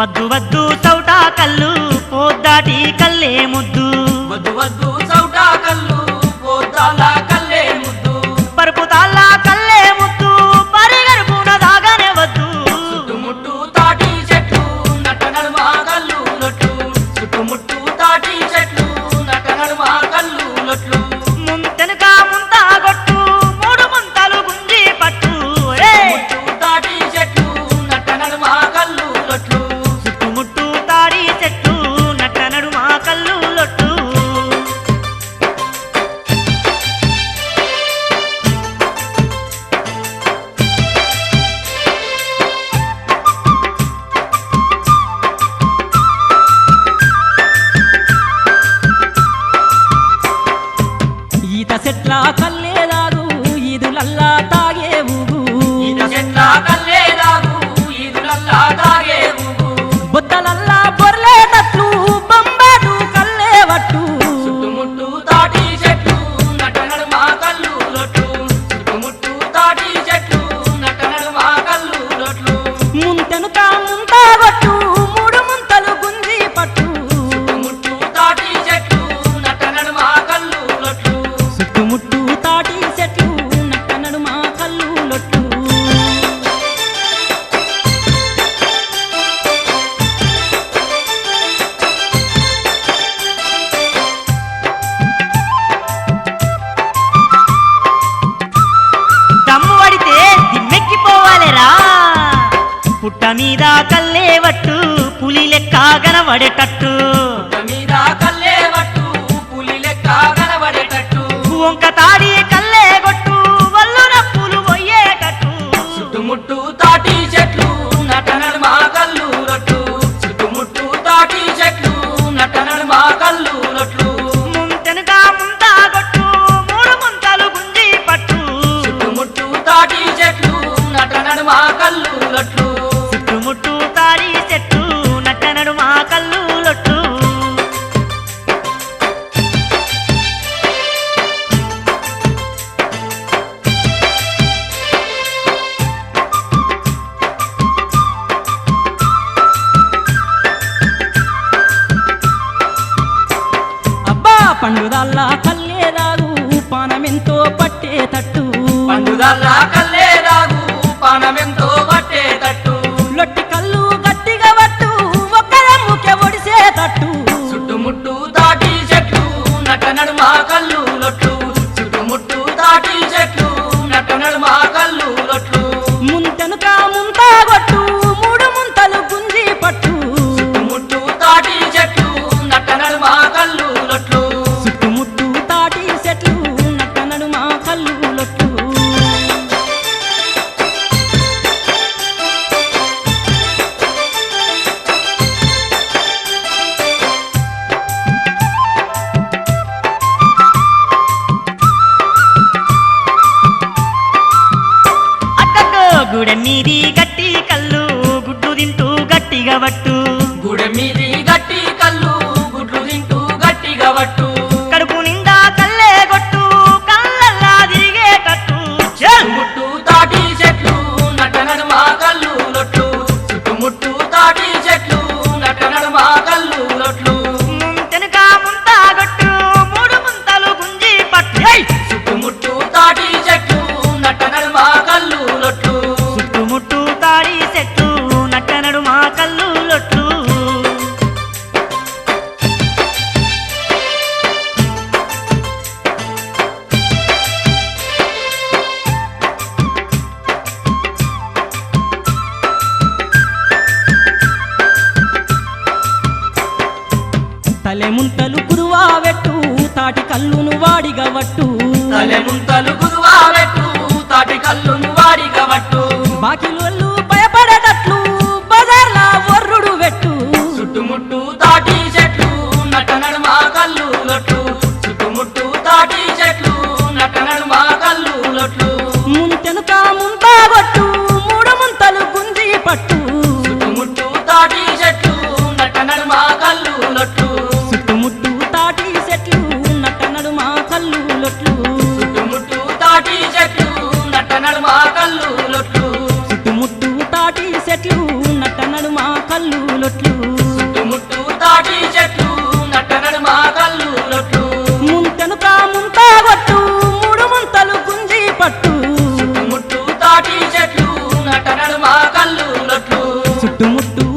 వద్దు వద్దు చౌటా కళ్ళు పోద్దాటి కళ్ళే ముద్దు. la మీద కల్లే వట్టు పులి లెక్క గనబడేటట్టు మీద కల్లే వట్టు పులి లెక్క గనబడేటట్టు వంక తాడి పండుదల్లా కల్లే రాదు పానమెంతో పట్టే తట్టు. పండుదల్లా కల్లే రాదు పానమెంతో పట్టే తట్టు. లొట్టి కళ్ళు గట్టిగా పట్టు ఒక్కరమ్ముకే ఒడిసే తట్టు. చుట్టుముట్టు దాటి చెట్టు నట నడుమా కళ్ళు గుడ గుడెన్నీది గట్టి కళ్ళు గుడ్డు తింటూ గట్టిగా బట్టు తలెముంతలు గురువా వెట్టు తాటి కళ్ళును వాడిగవట్టు. తలెముంతలు గురువా వెట్టు తాటి కళ్ళును వాడిగవట్టు. బాకిలు ಮುಟ್ಟು ಮುಟ್ಟು